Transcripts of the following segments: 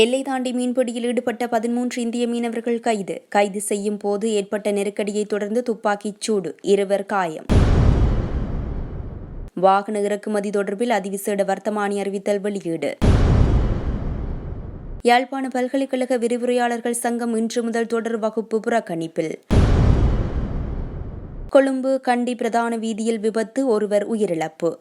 எல்லை தாண்டி மீன்பிடியில் ஈடுபட்ட பதிமூன்று இந்திய மீனவர்கள் கைது. கைது செய்யும் போது ஏற்பட்ட நெருக்கடியை தொடர்ந்து துப்பாக்கிச் சூடு இருவர் காயம். வாகன இறக்குமதி தொடர்பில் அதிவிசேட வர்த்தமானி அறிவித்தல் வெளியீடு. யாழ்ப்பாண பல்கலைக்கழக விரிவுரையாளர்கள் சங்கம் இன்று முதல் தொடர் வகுப்பு புறக்கணிப்பில். கொழும்பு கண்டி பிரதான வீதியில் விபத்து ஒருவர் உயிரிழப்பு.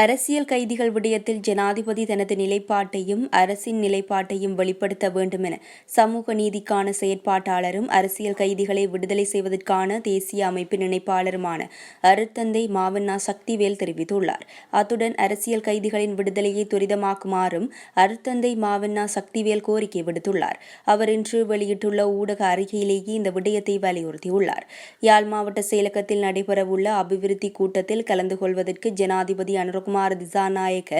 அரசியல் கைதிகள் விடயத்தில் ஜனாதிபதி தனது நிலைப்பாட்டையும் அரசின் நிலைப்பாட்டையும் வெளிப்படுத்த வேண்டும் என சமூக நீதிக்கான செயற்பாட்டாளரும் அரசியல் கைதிகளை விடுதலை செய்வதற்கான தேசிய அமைப்பின் இணைப்பாளருமான அருத்தந்தை மாவண்ணா சக்திவேல் தெரிவித்துள்ளார். அத்துடன் அரசியல் கைதிகளின் விடுதலையை துரிதமாக்குமாறும் அருத்தந்தை மாவண்ணா சக்திவேல் கோரிக்கை விடுத்துள்ளார். அவர் இன்று வெளியிட்டுள்ள ஊடக அறிக்கையிலேயே இந்த விடயத்தை வலியுறுத்தியுள்ளார். யாழ் மாவட்ட செயலகத்தில் நடைபெறவுள்ள அபிவிருத்தி கூட்டத்தில் கலந்து கொள்வதற்கு ஜனாதிபதி அனுர சிவகுமார் திசாநாயக்க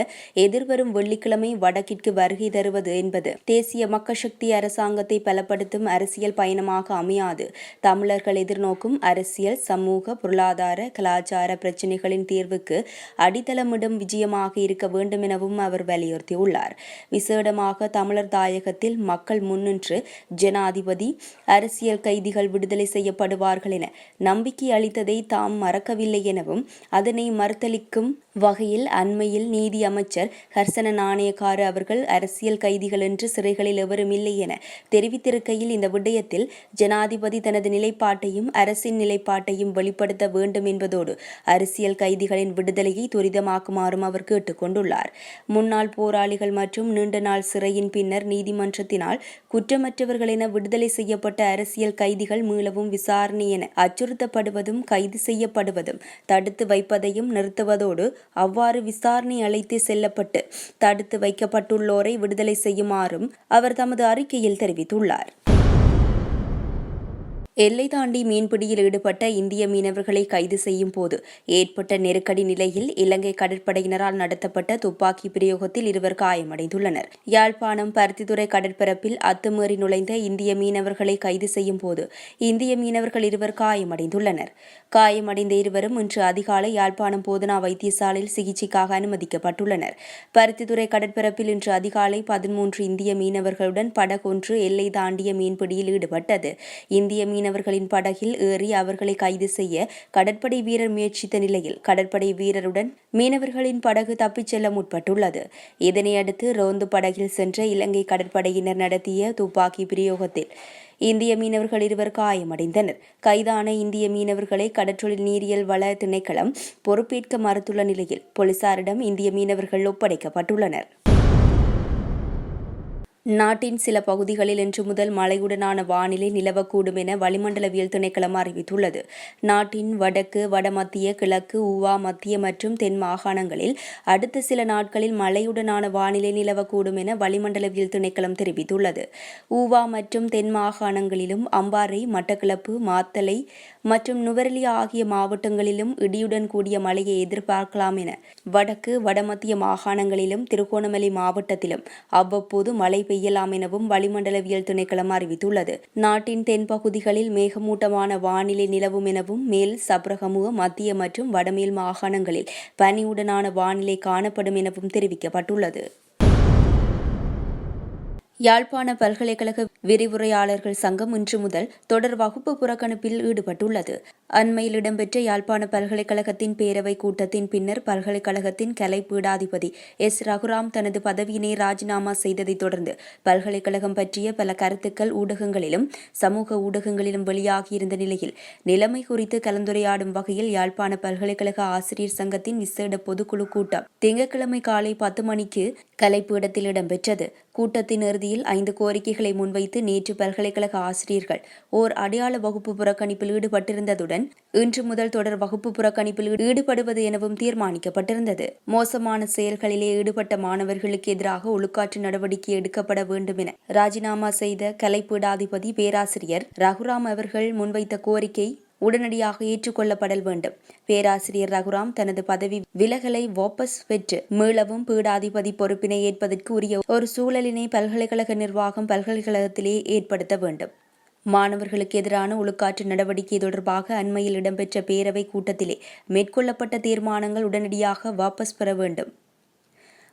எதிர்வரும் வெள்ளிக்கிழமை வடக்கிற்கு வருகை தருவது என்பது. தேசிய மக்கள் சக்தி அரசாங்கத்தை பலப்படுத்தும் அரசியல் பயணமாக அமையாது. தமிழர்கள் எதிர்நோக்கும் அரசியல் சமூக பொருளாதார கலாச்சார பிரச்சினைகளின் தீர்வுக்கு அடித்தளமிடும் விஜயமாக இருக்க வேண்டும் எனவும் அவர் வலியுறுத்தியுள்ளார். விசேடமாக தமிழர் தாயகத்தில் மக்கள் முன்னின்று ஜனாதிபதி அரசியல் கைதிகள் விடுதலை செய்யப்படுவார்கள் என நம்பிக்கை அளித்ததை தாம் மறக்கவில்லை எனவும் அதனை மறுத்தளிக்கும் வகையில் அண்மையில் நீதி அமைச்சர் ஹர்சன நாணயக்காரு அவர்கள் அரசியல் கைதிகள் என்று சிறைகளில் எவரும் இல்லை என தெரிவித்திருக்கையில் இந்த விடயத்தில் ஜனாதிபதி தனது நிலைப்பாட்டையும் அரசின் நிலைப்பாட்டையும் வெளிப்படுத்த வேண்டும் என்பதோடு அரசியல் கைதிகளின் விடுதலையை துரிதமாக்குமாறும் அவர் கேட்டுக்கொண்டுள்ளார். முன்னாள் போராளிகள் மற்றும் நீண்ட நாள் சிறையின் பின்னர் நீதிமன்றத்தினால் குற்றமற்றவர்கள் என விடுதலை செய்யப்பட்ட அரசியல் கைதிகள் மீளவும் விசாரணை என அச்சுறுத்தப்படுவதும் கைது செய்யப்படுவதும் தடுத்து வைப்பதையும் நிறுத்துவதோடு அவ்வாறு விசாரணை அழைத்து செல்லப்பட்டு தடுத்து வைக்கப்பட்டுள்ளோரை விடுதலை செய்யுமாறும் அவர் தமது அறிக்கையில் தெரிவித்துள்ளார். எல்லை தாண்டி மீன்பிடியில் ஈடுபட்ட இந்திய மீனவர்களை கைது செய்யும் போது ஏற்பட்ட நெருக்கடி நிலையில் இலங்கை கடற்படையினரால் நடத்தப்பட்ட துப்பாக்கி பிரயோகத்தில் இருவர் காயமடைந்துள்ளனர். யாழ்ப்பாணம் பருத்தித்துறை கடற்பரப்பில் அத்துமீறி நுழைந்த இந்திய மீனவர்களை கைது செய்யும் போது இந்திய மீனவர்கள் இருவர் காயமடைந்துள்ளனர். காயமடைந்த இருவரும் இன்று அதிகாலை யாழ்ப்பாணம் போதனா வைத்தியசாலையில் சிகிச்சைக்காக அனுமதிக்கப்பட்டுள்ளனர். பருத்தித்துறை கடற்பரப்பில் இன்று அதிகாலை பதிமூன்று இந்திய மீனவர்களுடன் படகொன்று எல்லை தாண்டிய மீன்பிடியில் ஈடுபட்டது. இந்திய மீன மீனவர்களின் படகில் ஏறி அவர்களை கைது செய்ய கடற்படை வீரர் முயற்சித்த நிலையில் கடற்படை வீரருடன் மீனவர்களின் படகு தப்பிச் செல்ல முற்பட்டுள்ளது. இதனையடுத்து ரோந்து படகில் சென்ற இலங்கை கடற்படையினர் நடத்திய துப்பாக்கி பிரயோகத்தில் இந்திய மீனவர்கள் இருவர் காயமடைந்தனர். கைதான இந்திய மீனவர்களை கடற்றொழில் நீரியல் வள திணைக்களம் பொறுப்பேற்க மறுத்துள்ள நிலையில் போலீசாரிடம் இந்திய மீனவர்கள் ஒப்படைக்கப்பட்டுள்ளனர். நாட்டின் சில பகுதிகளில் இன்று முதல் மழையுடனான வானிலை நிலவக்கூடும் என வளிமண்டலவியல் திணைக்களம் அறிவித்துள்ளது. நாட்டின் வடக்கு வடமத்திய கிழக்கு ஊவா மத்திய மற்றும் தென் மாகாணங்களில் அடுத்த சில நாட்களில் மழையுடனான வானிலை நிலவக்கூடும் என வளிமண்டலவியல் திணைக்களம் தெரிவித்துள்ளது. ஊவா மற்றும் தென் மாகாணங்களிலும் அம்பாறை மட்டக்களப்பு மாத்தலை மற்றும் நுவரெலி ஆகிய மாவட்டங்களிலும் இடியுடன் கூடிய மழையை எதிர்பார்க்கலாம் என வடக்கு வடமத்திய மாகாணங்களிலும் திருகோணமலை மாவட்டத்திலும் அவ்வப்போது மழை பெய்யலாம் எனவும் வளிமண்டலவியல் திணைக்களம் அறிவித்துள்ளது. நாட்டின் தென்பகுதிகளில் மேகமூட்டமான வானிலை நிலவும் எனவும் மேல் சப்ரகமுக மத்திய மற்றும் வடமேல் மாகாணங்களில் பனியுடனான வானிலை காணப்படும் எனவும் தெரிவிக்கப்பட்டுள்ளது. யாழ்ப்பாண பல்கலைக்கழக விரிவுரையாளர்கள் சங்கம் இன்று முதல் தொடர் வகுப்பு புறக்கணிப்பில் ஈடுபட்டுள்ளது. அண்மையில் இடம்பெற்ற யாழ்ப்பாண பல்கலைக்கழகத்தின் பேரவை கூட்டத்தின் பின்னர் பல்கலைக்கழகத்தின் கலை பீடாதிபதி எஸ். ரகுராம் தனது பதவியினை ராஜினாமா செய்ததைத் தொடர்ந்து பல்கலைக்கழகம் பற்றிய பல கருத்துக்கள் ஊடகங்களிலும் சமூக ஊடகங்களிலும் வெளியாகியிருந்த நிலையில் நிலைமை குறித்து கலந்துரையாடும் வகையில் யாழ்ப்பாண பல்கலைக்கழக ஆசிரியர் சங்கத்தின் விசேட பொதுக்குழு கூட்டம் திங்கட்கிழமை காலை பத்து மணிக்கு கலைப்பீடத்தில் இடம்பெற்றது. கூட்டத்தின் இறுதியில் ஐந்து கோரிக்கைகளை முன்வைத்து நேற்று பல்கலைக்கழக ஆசிரியர்கள் ஓர் அடையாள வகுப்பு புறக்கணிப்பில் ஈடுபட்டிருந்ததுடன் இன்று முதல் தொடர் வகுப்பு புறக்கணிப்பில் ஈடுபடுவது எனவும் தீர்மானிக்கப்பட்டிருந்தது. மோசமான செயல்களிலே ஈடுபட்ட மாணவர்களுக்கு எதிராக ஒழுக்காற்று நடவடிக்கை எடுக்கப்பட வேண்டும் என ராஜினாமா செய்த கலைப்பீடாதிபதி பேராசிரியர் ரகுராம் அவர்கள் முன்வைத்த கோரிக்கை உடனடியாக ஏற்றுக்கொள்ளப்படல் வேண்டும். பேராசிரியர் ரகுராம் தனது பதவி விலகலை வாபஸ் பெற்று மீளவும் பீடாதிபதி பொறுப்பினை ஏற்பதற்கு உரிய ஒரு சூழலினை பல்கலைக்கழக நிர்வாகம் பல்கலைக்கழகத்திலே ஏற்படுத்த வேண்டும். மாணவர்களுக்கு எதிரான ஒழுக்காற்று நடவடிக்கை தொடர்பாக அண்மையில் இடம்பெற்ற பேரவை கூட்டத்திலே மேற்கொள்ளப்பட்ட தீர்மானங்கள் உடனடியாக வாபஸ் பெற வேண்டும்.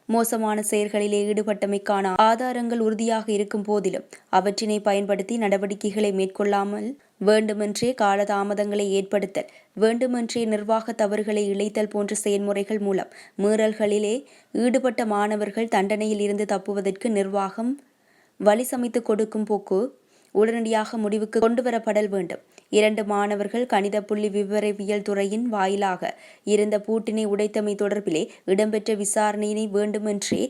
மோசமான செயல்களிலே ஈடுபட்டமைக்கான ஆதாரங்கள் உறுதியாக இருக்கும் போதிலும் அவற்றினை பயன்படுத்தி நடவடிக்கைகளை மேற்கொள்ளாமல் வேண்டுமென்றே காலதாமதங்களை ஏற்படுத்தல் வேண்டுமென்றே நிர்வாக தவறுகளை இழைத்தல் போன்ற செயல்முறைகள் மூலம் மீறல்களிலே ஈடுபட்ட மாணவர்கள் தண்டனையில் இருந்து தப்புவதற்கு நிர்வாகம் வழி சமைத்து கொடுக்கும் போக்கு உடனடியாக முடிவுக்கு கொண்டுவரப்படல் வேண்டும். இரண்டு மாணவர்கள் கணித புள்ளி விவரவியல் துறையின் வாயிலாக இருந்த பூட்டினை உடைத்தமை தொடர்பிலே இடம்பெற்ற விசாரணையினை வேண்டுமென்றே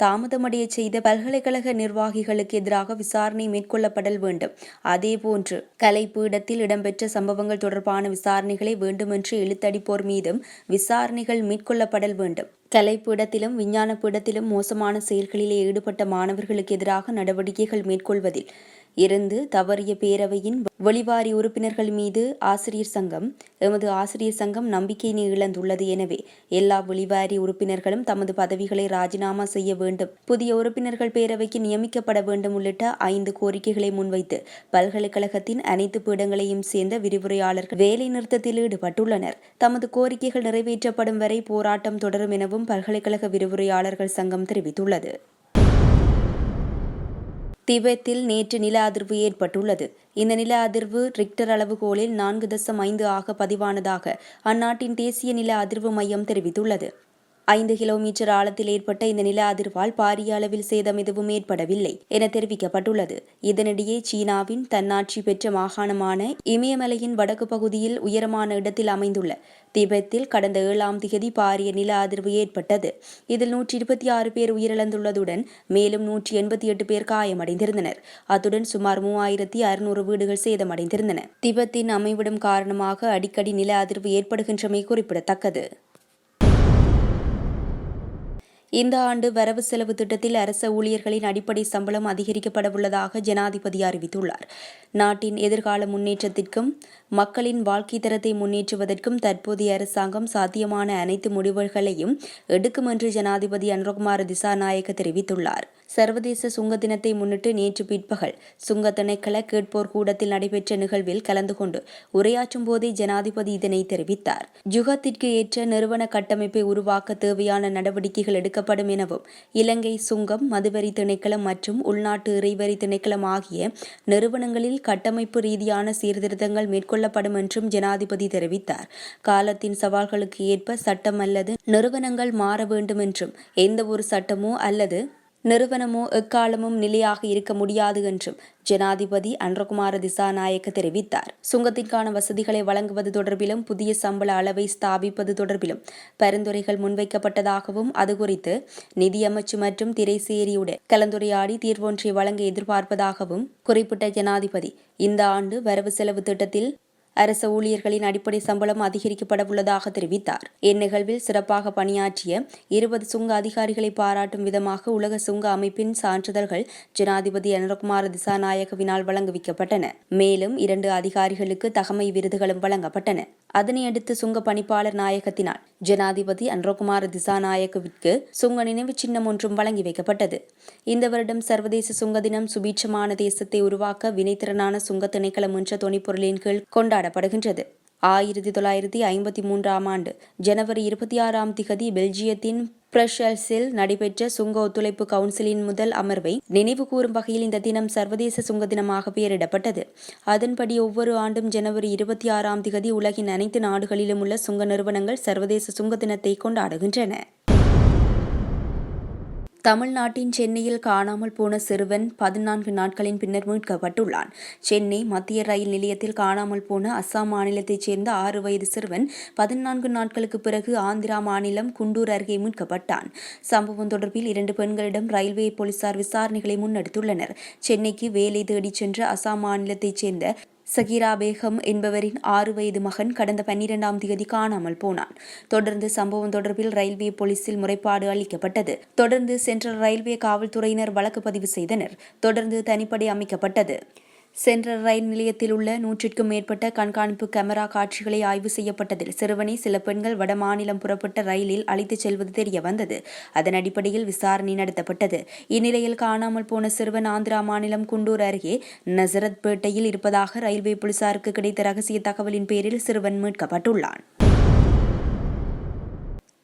தாமதமடைய செய்த பல்கலைக்கழக நிர்வாகிகளுக்கு எதிராக விசாரணை மேற்கொள்ளப்படல் வேண்டும். அதேபோன்று கலைப்பீடத்தில் இடம்பெற்ற சம்பவங்கள் தொடர்பான விசாரணைகளை வேண்டுமென்று இழுத்தடிப்போர் மீதும் விசாரணைகள் மேற்கொள்ளப்படல் வேண்டும். கலைப்பீடத்திலும் விஞ்ஞான பீடத்திலும் மோசமான செயல்களிலே ஈடுபட்ட மாணவர்களுக்கு எதிராக நடவடிக்கைகள் மேற்கொள்வதில் இருந்து தவறிய பேரவையின் வெளிவாரி உறுப்பினர்கள் மீது ஆசிரியர் சங்கம் எமது ஆசிரியர் சங்கம் நம்பிக்கையினை இழந்துள்ளது எனவே எல்லா வெளிவாரி உறுப்பினர்களும் தமது பதவிகளை ராஜினாமா செய்ய வேண்டும். புதிய உறுப்பினர்கள் பேரவைக்கு நியமிக்கப்பட வேண்டும் உள்ளிட்ட ஐந்து கோரிக்கைகளை முன்வைத்து பல்கலைக்கழகத்தின் அனைத்து பீடங்களையும் சேர்ந்த விரிவுரையாளர்கள் வேலை நிறுத்தத்தில் ஈடுபட்டுள்ளனர். தமது கோரிக்கைகள் நிறைவேற்றப்படும் வரை போராட்டம் தொடரும் எனவும் பல்கலைக்கழக விரிவுரையாளர்கள் சங்கம் தெரிவித்துள்ளது. திபெத்தில் நேற்று நில அதிர்வு ஏற்பட்டுள்ளது. இந்த நில அதிர்வு ரிக்டர் அளவுகோலில் நான்கு தசம் ஐந்து ஆக பதிவானதாக அந்நாட்டின் தேசிய நில அதிர்வு மையம் தெரிவித்துள்ளது. ஐந்து கிலோமீட்டர் ஆழத்தில் ஏற்பட்ட இந்த நில அதிர்வால் பாரிய அளவில் சேதம் எதுவும் ஏற்படவில்லை என தெரிவிக்கப்பட்டுள்ளது. இதனிடையே சீனாவின் தன்னாட்சி பெற்ற மாகாணமான இமயமலையின் வடக்கு பகுதியில் உயரமான இடத்தில் அமைந்துள்ள திபெத்தில் கடந்த ஏழாம் திகதி பாரிய நில அதிர்வு ஏற்பட்டது. இதில் நூற்றி இருபத்தி ஆறு பேர் உயிரிழந்துள்ளதுடன் மேலும் நூற்றி எண்பத்தி எட்டு பேர் காயமடைந்திருந்தனர். அத்துடன் சுமார் மூவாயிரத்தி அறுநூறு வீடுகள் சேதமடைந்திருந்தன. திபெத்தின் அமைவிடம் காரணமாக அடிக்கடி நில அதிர்வு ஏற்படுகின்றமை குறிப்பிடத்தக்கது. இந்த ஆண்டு வரவு செலவு திட்டத்தில் அரச ஊழியர்களின் அடிப்படை சம்பளம் அதிகரிக்கப்படவுள்ளதாக ஜனாதிபதி அறிவித்துள்ளார். நாட்டின் எதிர்கால முன்னேற்றத்திற்கும் மக்களின் வாழ்க்கை தரத்தை முன்னேற்றுவதற்கும் தற்போதைய அரசாங்கம் சாத்தியமான அனைத்து முடிவுகளையும் எடுக்கும் என்று ஜனாதிபதி அனுரகுமார் திசாநாயக்க தெரிவித்துள்ளார். சர்வதேச சுங்க தினத்தை முன்னிட்டு நேற்று பிற்பகல் சுங்க திணைக்கள கேட்போர் கூடத்தில் நடைபெற்ற நிகழ்வில் கலந்து கொண்டு உரையாற்றும் போதே ஜனாதிபதி இதனை தெரிவித்தார். ஜுகத்திற்கு ஏற்ற நிறுவன கட்டமைப்பை உருவாக்க தேவையான நடவடிக்கைகள் எடுக்கப்படும் எனவும் இலங்கை சுங்கம் மதுவரி திணைக்களம் மற்றும் உள்நாட்டு இறைவரி திணைக்களம் ஆகிய நிறுவனங்களில் கட்டமைப்பு ரீதியான சீர்திருத்தங்கள் மேற்கொள்ளப்படும் என்றும் ஜனாதிபதி தெரிவித்தார். காலத்தின் சவால்களுக்கு ஏற்ப சட்டம் அல்லது நிறுவனங்கள் மாற வேண்டும் என்றும் எந்த ஒரு சட்டமோ அல்லது நிறுவனமோ எக்காலமும் நிலையாக இருக்க முடியாது என்றும் ஜனாதிபதி அன்றகுமார திசாநாயக்க தெரிவித்தார். சுங்கத்திற்கான வசதிகளை வழங்குவது தொடர்பிலும் புதிய சம்பள அளவை ஸ்தாபிப்பது தொடர்பிலும் பரிந்துரைகள் முன்வைக்கப்பட்டதாகவும் அது குறித்து நிதியமைச்சு மற்றும் திரைசேரியுடன் கலந்துரையாடி தீர்வொன்றை வழங்க எதிர்பார்ப்பதாகவும் குறிப்பிட்ட ஜனாதிபதி இந்த ஆண்டு வரவு செலவு திட்டத்தில் அரச ஊழியர்களின் அடிப்படை சம்பளம் அதிகரிக்கப்பட உள்ளதாக தெரிவித்தார். இந்நிகழ்வில் சிறப்பாக பணியாற்றிய இருபது சுங்க அதிகாரிகளை பாராட்டும் விதமாக உலக சுங்க அமைப்பின் சான்றிதழ்கள் ஜனாதிபதி அனுரகுமார் திசாநாயகவினால் வழங்குவிக்கப்பட்டன. மேலும் இரண்டு அதிகாரிகளுக்கு தகமை விருதுகளும் வழங்கப்பட்டன. அதனையடுத்து சுங்க பணிப்பாளர் நாயகத்தினால் ஜனாதிபதி அன்ரோகுமார திசாநாயகவிற்கு சுங்க நினைவு சின்னம் ஒன்றும் வழங்கி வைக்கப்பட்டது. இந்த வருடம் சர்வதேச சுங்க தினம் சுபீட்சமான தேசத்தை உருவாக்க வினைத்திறனான சுங்க திணைக்களம் என்ற தொனிப்பொருளின் கீழ் கொண்டாடப்படுகின்றது ஆயிரத்தி தொள்ளாயிரத்தி ஐம்பத்தி மூன்றாம் ஆண்டு ஜனவரி இருபத்தி ஆறாம் திகதி பெல்ஜியத்தின் பிரஷல்ஸில் நடைபெற்ற சுங்க ஒத்துழைப்பு கவுன்சிலின் முதல் அமர்வை நினைவு கூறும் வகையில் இந்த தினம் சர்வதேச சுங்க தினமாக பெயரிடப்பட்டது. அதன்படி ஒவ்வொரு ஆண்டும் ஜனவரி இருபத்தி ஆறாம் திகதி உலகின் அனைத்து நாடுகளிலும் உள்ள சுங்க நிறுவனங்கள் சர்வதேச சுங்க தினத்தை கொண்டாடுகின்றன. தமிழ்நாட்டின் சென்னையில் காணாமல் போன சிறுவன் பதினான்கு நாட்களின் பின்னர் மீட்கப்பட்டுள்ளான். சென்னை மத்திய ரயில் நிலையத்தில் காணாமல் போன அஸ்ஸாம் மாநிலத்தைச் சேர்ந்த ஆறு வயது சிறுவன் பதினான்கு நாட்களுக்கு பிறகு ஆந்திரா மாநிலம் குண்டூர் அருகே மீட்கப்பட்டான். சம்பவம் தொடர்பில் இரண்டு பெண்களிடம் ரயில்வே போலீசார் விசாரணைகளை முன்னெடுத்துள்ளனர். சென்னைக்கு வேலை தேடிச் சென்ற அஸ்ஸாம் மாநிலத்தைச் சேர்ந்த சகிரா பேகம் என்பவரின் ஆறு வயது மகன் கடந்த பன்னிரெண்டாம் தேதி காணாமல் போனான். தொடர்ந்து சம்பவம் தொடர்பில் ரயில்வே போலீசில் முறைப்பாடு அளிக்கப்பட்டது. தொடர்ந்து சென்ட்ரல் ரயில்வே காவல்துறையினர் வழக்கு பதிவு செய்தனர். தொடர்ந்து தனிப்படை அமைக்கப்பட்டது. சென்ட்ரல் ரயில் நிலையத்தில் உள்ள நூற்றிற்கும் மேற்பட்ட கண்காணிப்பு கேமரா காட்சிகளை ஆய்வு செய்யப்பட்டதில் சிறுவனை சில பெண்கள் வடமாநிலம் புறப்பட்ட ரயிலில் அழைத்துச் செல்வது தெரிய வந்தது. அதன் அடிப்படையில் விசாரணை நடத்தப்பட்டது. இந்நிலையில் காணாமல் போன சிறுவன் ஆந்திரா மாநிலம் குண்டூர் அருகே நசரத்பேட்டையில் இருப்பதாக ரயில்வே போலீசாருக்கு கிடைத்த ரகசிய தகவலின் பேரில் சிறுவன் மீட்கப்பட்டுள்ளான்.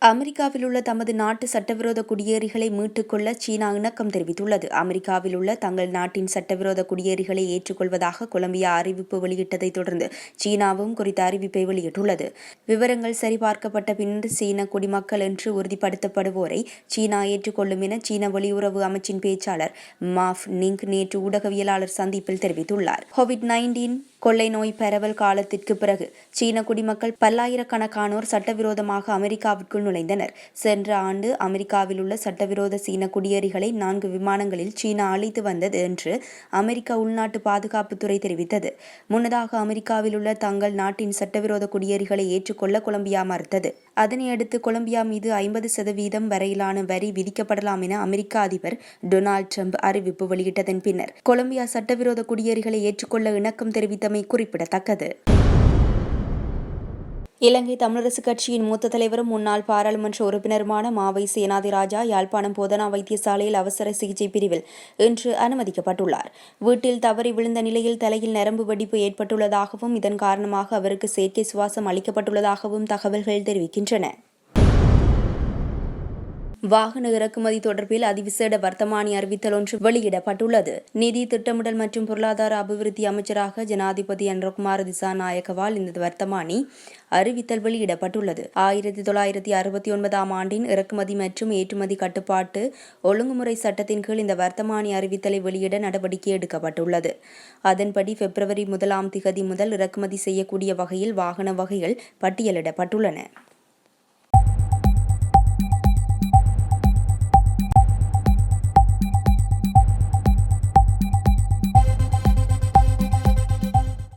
அமெரிக்காவில் உள்ள தமது நாட்டு சட்டவிரோத குடியேறிகளை மீட்டுக்கொள்ள சீனா இணக்கம் தெரிவித்துள்ளது. அமெரிக்காவில் உள்ள தங்கள் நாட்டின் சட்டவிரோத குடியேறிகளை ஏற்றுக்கொள்வதாக கொலம்பியா அறிவிப்பு வெளியிட்டதைத் தொடர்ந்து சீனாவும் குறித்த அறிவிப்பை வெளியிட்டுள்ளது. விவரங்கள் சரிபார்க்கப்பட்ட பின்னர் சீன குடிமக்கள் என்று உறுதிப்படுத்தப்படுவோரை சீனா ஏற்றுக்கொள்ளும் என சீன வெளியுறவு அமைச்சின் பேச்சாளர் மாஃப் நிங் நேற்று ஊடகவியலாளர் சந்திப்பில் தெரிவித்துள்ளார். கோவிட் நைன்டீன் கொள்ளை நோய் பரவல் காலத்திற்கு பிறகு சீன குடிமக்கள் பல்லாயிரக்கணக்கானோர் சட்டவிரோதமாக அமெரிக்காவிற்குள் நுழைந்தனர். சென்ற ஆண்டு அமெரிக்காவில் உள்ள சட்டவிரோத சீன குடியேறிகளை நான்கு விமானங்களில் சீனா அழைத்து வந்தது என்று அமெரிக்க உள்நாட்டு பாதுகாப்புத்துறை தெரிவித்தது. முன்னதாக அமெரிக்காவில் உள்ள தங்கள் நாட்டின் சட்டவிரோத குடியேறிகளை ஏற்றுக்கொள்ள கொலம்பியா மறுத்தது. அதனையடுத்து கொலம்பியா மீது ஐம்பது சதவீதம் வரையிலான வரி விதிக்கப்படலாம் என அமெரிக்க அதிபர் டொனால்டு ட்ரம்ப் அறிவிப்பு வெளியிட்டதன் பின்னர் கொலம்பியா சட்டவிரோத குடியேறிகளை ஏற்றுக்கொள்ள இணக்கம் தெரிவித்தமை குறிப்பிடத்தக்கது. இலங்கை தமிழரசு கட்சியின் மூத்த தலைவரும் முன்னாள் பாராளுமன்ற உறுப்பினருமான மாவை சேனாதிராஜா யாழ்ப்பாணம் போதனா வைத்தியசாலையில் அவசர சிகிச்சை பிரிவில் இன்று அனுமதிக்கப்பட்டுள்ளார். வீட்டில் தவறி விழுந்த நிலையில் தலையில் நரம்பு வெடிப்பு ஏற்பட்டுள்ளதாகவும் இதன் காரணமாக அவருக்கு செயற்கை சுவாசம் அளிக்கப்பட்டுள்ளதாகவும் தகவல்கள் தெரிவிக்கின்றன. வாகன இறக்குமதி தொடர்பில் அதிவிசேட வர்த்தமானி அறிவித்தல் ஒன்று வெளியிடப்பட்டுள்ளது. நிதி திட்டமிடல் மற்றும் பொருளாதார அபிவிருத்தி அமைச்சராக ஜனாதிபதி அன்றகுமார் திசாநாயக்கவால் இந்த வர்த்தமானி அறிவித்தல் வெளியிடப்பட்டுள்ளது. ஆயிரத்தி தொள்ளாயிரத்தி அறுபத்தி ஒன்பதாம் ஆண்டின் இறக்குமதி மற்றும் ஏற்றுமதி கட்டுப்பாட்டு ஒழுங்குமுறை சட்டத்தின் கீழ் இந்த வர்த்தமானி அறிவித்தலை வெளியிட நடவடிக்கை எடுக்கப்பட்டுள்ளது. அதன்படி பிப்ரவரி முதலாம் திகதி முதல் இறக்குமதி செய்யக்கூடிய வகையில் வாகன வகைகள் பட்டியலிடப்பட்டுள்ளன.